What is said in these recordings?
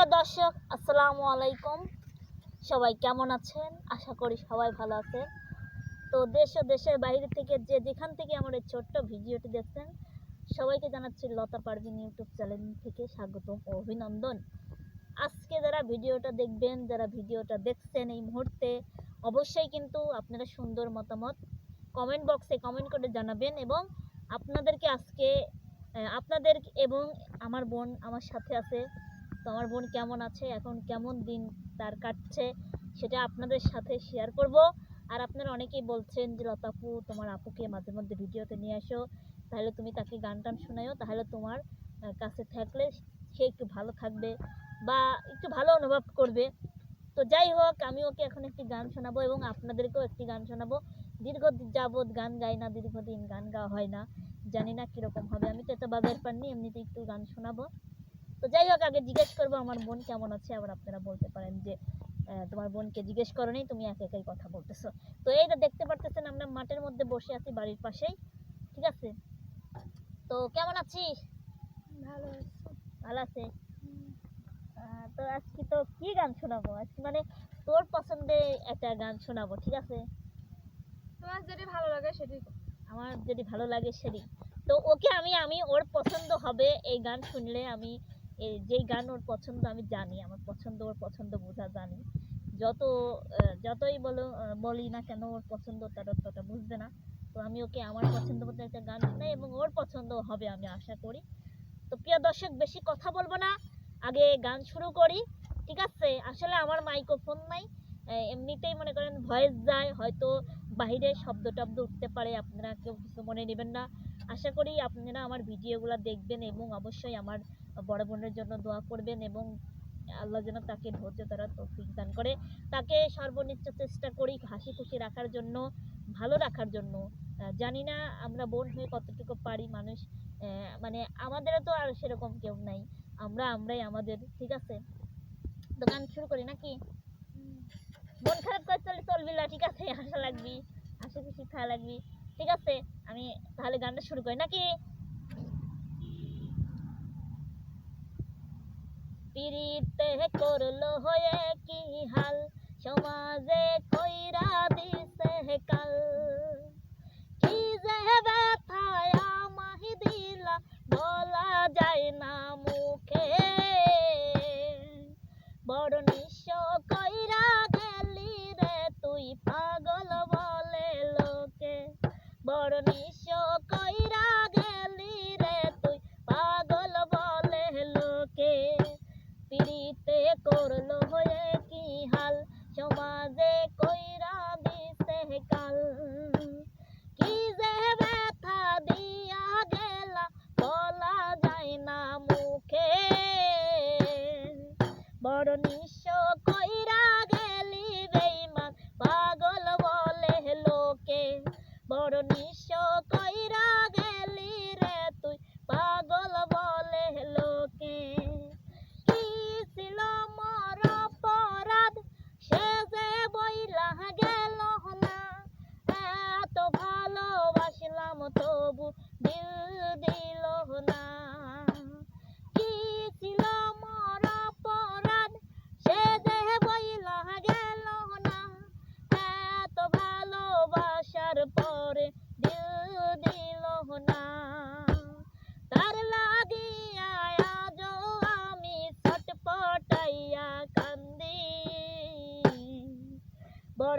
প্রিয় দর্শক, আসসালামু আলাইকুম। সবাই কেমন আছেন? আশা করি সবাই ভালো আছেন। তো দেশ ও দেশের বাইরে থেকে যে যেখান থেকে আমার এই ছোট্ট ভিডিওটি দেখছেন, সবাইকে জানাচ্ছি লতা পারভিন ইউটিউব চ্যানেল থেকে স্বাগতম ও অভিনন্দন। আজকে যারা ভিডিওটা দেখবেন, যারা ভিডিওটা দেখছেন এই মুহূর্তে, অবশ্যই কিন্তু আপনারা সুন্দর মতামত কমেন্ট বক্সে কমেন্ট করে জানাবেন এবং আপনাদেরকে আজকে আপনাদের এবং আমার বোন আমার সাথে আছে। তো আমার বোন কেমন আছে? এখন কেমন দিন তার কাটছে? সেটা আপনাদের সাথে শেয়ার করব। আর আপনারা অনেকেই বলছেন যে লতাপু তোমার আপুকে মাঝে মধ্যে ভিডিওতে নিয়ে আসো। তাহলে তুমি তাকে গান টান শোনায়ও তাহলে তোমার কাছে থাকলে সে একটু ভালো থাকবে বা একটু ভালো অনুভব করবে। তো যাই হোক, আমি ওকে এখন একটি গান শোনাবো এবং আপনাদেরকেও একটি গান শোনাবো। দীর্ঘ যাবৎ গান গাই না, দীর্ঘদিন গান গাওয়া হয় না। জানি না কীরকম হবে। আমি তো এত বাজার পাননি এমনিতে একটু গান শোনাবো। তো যাই হোক আগে জিজ্ঞেস করব আমার বোন কেমন আছে? আবার আপনারা বলতে পারেন যে তোমার বোনকে জিজ্ঞেস করো করোনি তুমি একা একাই কথা বলতেছো। তো এই যে দেখতে পারতেছেন আমরা মাঠের মধ্যে বসে আছি বাড়ির পাশেই। ঠিক আছে? তো কেমন আছিস? ভালো আছে। ভালো আছে? তো আজকে তো কি গান শোনাবো? আজকে মানে তোর পছন্দে একটা গান শোনাবো ঠিক আছে? তোমার যদি ভালো লাগে সেটি আমার যদি ভালো লাগে সেটি। তো ওকে আমি আমি ওর পছন্দ হবে এই গান শুনলে আমি যেই গান ওর পছন্দ আমি জানি, আমার পছন্দ ওর পছন্দ বোঝা জানি। যত যতই বলো বলি না কেন ওর পছন্দ তার ততটা বুঝবে না। তো আমি ওকে আমার পছন্দ মতো একটা গান শোনাই এবং ওর পছন্দ হবে আমি আশা করি। তো প্রিয় দর্শক, বেশি কথা বলব না। আগে গান শুরু করি। ঠিক আছে? আসলে আমার মাইক্রোফোন নাই। এমনিতেই মনে করেন ভয়েস যায়, হয়তো বাইরে শব্দ টব্দ উঠতে পারে, আপনারা কেউ কিছু মনে নেবেন না। আশা করি আপনারা আমার ভিডিওগুলো দেখবেন এবং অবশ্যই আমার বড় বোনের জন্য দোয়া করবেন এবং আল্লাহ যেন তাকে ধৈর্য ধরা তৌফিক দান করে। তাকে সর্বনিচ্চ চেষ্টা করি হাসি খুশি রাখার জন্য, ভালো রাখার জন্য। জানি না আমরা বোন হয়ে কতটুকু পারি মানুষ মানে আমাদেরও তো আর সেরকম কেউ নাই। আমরা আমরাই আমাদের, ঠিক আছে? গান শুরু করি নাকি? মন খারাপ করে চলে চলবি না, ঠিক আছে? হাসা লাগবি, হাসি খুশি থাকা লাগবি, ঠিক আছে? আমি তাহলে গানটা শুরু করি, নাকি? পিরিতে করল হয়ে কি হাল, সমাজে কইরা দিছে কাল। কি যে ব্যথায় আমাহি দিলা, বলা যায় না বড় নিঃস্ব কইরা গেলি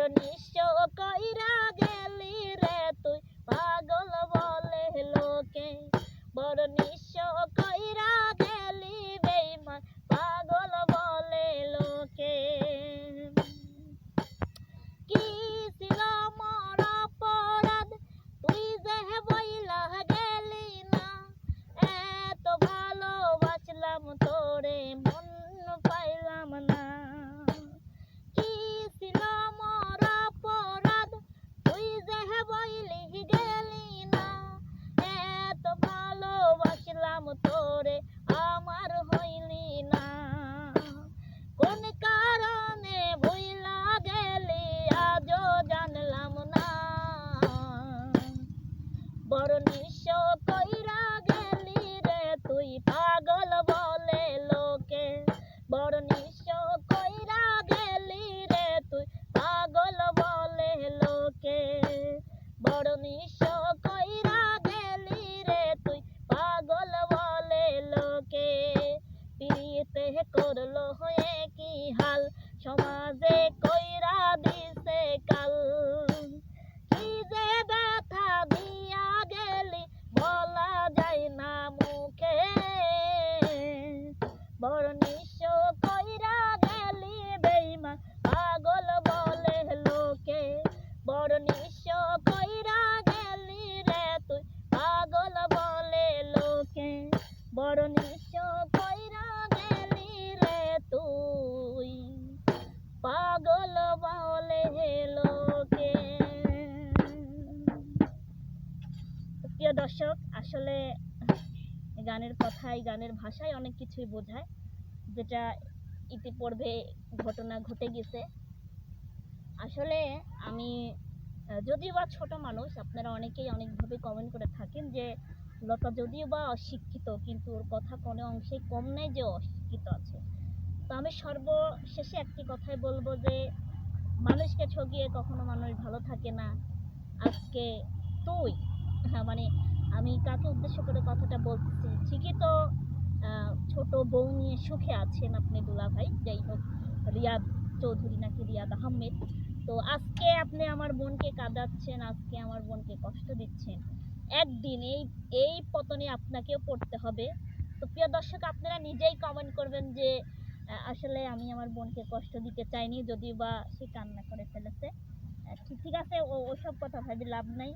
নিঃস্ব কইরা গেলি রে তুই? পাগল বলে লোকে বড় নিঃস্ব বরণী সকল অনেক কিছুই বোঝায়, যেটা ইতিপূর্বে ঘটনা ঘটে গেছে। আসলে আমি, যদিও বা ছোট মানুষ, আপনারা অনেকেই অনেকভাবে কমেন্ট করে থাকেন যে, লতা যদিও বা অশিক্ষিত, কিন্তু ওর কথা কোনো অংশেই কম নেই যে অশিক্ষিত আছে। তো আমি সর্বশেষে একটি কথাই বলব যে, মানুষকে ঠকিয়ে কখনো মানুষ ভালো থাকে না। আজকে তুই হ্যাঁ মানে আমি কাকে উদ্দেশ্য করে কথাটা বলতেছি? ঠিকই তো ছোট বউ নিয়ে সুখে আছেন আপনি দুলা ভাই যাই হোক রিয়াদ চৌধুরী নাকি রিয়াদ আহমেদ। তো আজকে আপনি আমার বোনকে কাঁদাচ্ছেন আজকে আমার বোনকে কষ্ট দিচ্ছেন। একদিন এই এই পতনে আপনাকেও পড়তে হবে। তো প্রিয় দর্শক আপনারা নিজেই কমেন্ট করবেন যে আসলে আমি আমার বোনকে কষ্ট দিতে চাইনি যদিও বা সে কান্না করে ফেলেছে। ঠিক আছে ওসব কথা ভাবি লাভ নাই।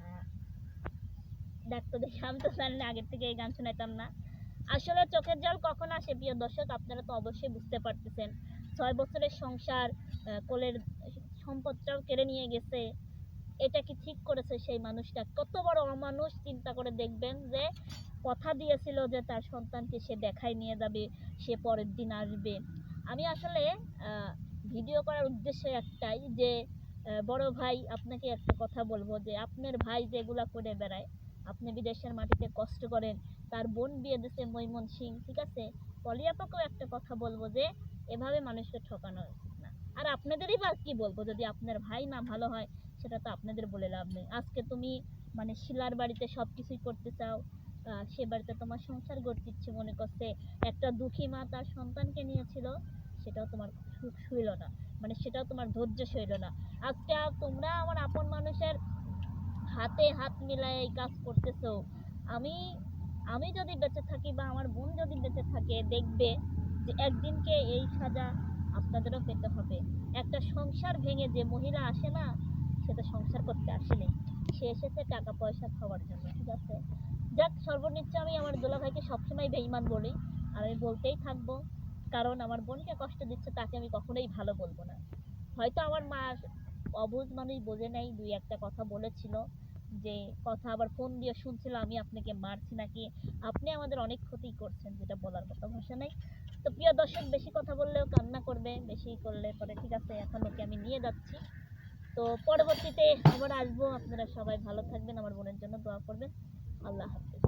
আহ, দেখ আমি তো জানি আগের থেকে এই গান শোনাইতাম না। আসলে চোখের জল কখন আসে, প্রিয় দর্শক? আপনারা তো অবশ্যই বুঝতে পারতেছেন। ছয় বছরের সংসার কোলের সম্পদটাও কেড়ে নিয়ে গেছে। এটা কি ঠিক করেছে সেই মানুষটা? কত বড় অমানুষ চিন্তা করে দেখবেন যে, কথা দিয়েছিল যে তার সন্তানকে সে দেখায় নিয়ে যাবে, সে পরের দিন আসবে। আমি আসলে ভিডিও করার উদ্দেশ্য একটাই যে বড় ভাই, আপনাকে একটা কথা বলব যে, আপনার ভাই যেগুলা করে বেড়ায় আপনি বিদেশের মাটিতে কষ্ট করেন, তার বোন বিয়ে দিছে মৈমন সিং, ঠিক আছে? পলিয়াপাকেও একটা কথা বলব যে, এভাবে মানুষকে ঠকানো না। আর আপনাদেরই বা কি বলব, যদি আপনার ভাই না ভালো হয়, সেটা তো আপনাদের বলে লাভ নেই। আজকে তুমি মানে শিলার বাড়িতে সব কিছুই করতে চাও সে বাড়িতে তোমার সংসার গড়তে মনে করছে, একটা দুঃখী মা তার সন্তানকে নিয়েছিল, সেটাও তোমার সুখ না। মানে সেটাও তোমার ধৈর্য সইল না। আজকে তোমরা আমার আপন মানুষের হাতে হাত মিলায় এই কাজ করতেছো। আমি আমি যদি বেঁচে থাকি বা আমার বোন যদি বেঁচে থাকে, দেখবে যে একদিনকে এই সাজা আপনাদেরও পেতে হবে। একটা সংসার ভেঙে যে মহিলা আসে না সেটা সংসার করতে আসেনি। সে এসেছে টাকা পয়সা খাওয়ার জন্য, ঠিক আছে? যাক, সর্বনিচ্চ আমি আমার দোলা ভাইকে সবসময় বেইমান বলি। আর আমি বলতেই থাকব, কারণ আমার বোনকে কষ্ট দিচ্ছে, তাকে আমি কখনোই ভালো বলব না। হয়তো আমার মা অবুঝ মানুষ বোঝে নাই, দুই একটা কথা বলেছিল। যে কথা আবার ফোন দিয়ে শুনছিল, আমি আপনাকে মারছি নাকি? আপনি আমাদের অনেক ক্ষতি করছেন, যেটা বলার মতো ভাষা নাই। তো প্রিয় দর্শক, বেশি কথা বললেও কান্না করবে, বেশি করলে পরে ঠিক আছে, এখন ওকে আমি নিয়ে যাচ্ছি। তো পরবর্তীতে আবার আসব, আপনারা সবাই ভালো থাকবেন, আমার বোনের জন্য দোয়া করবেন। আল্লাহ হাফিজ।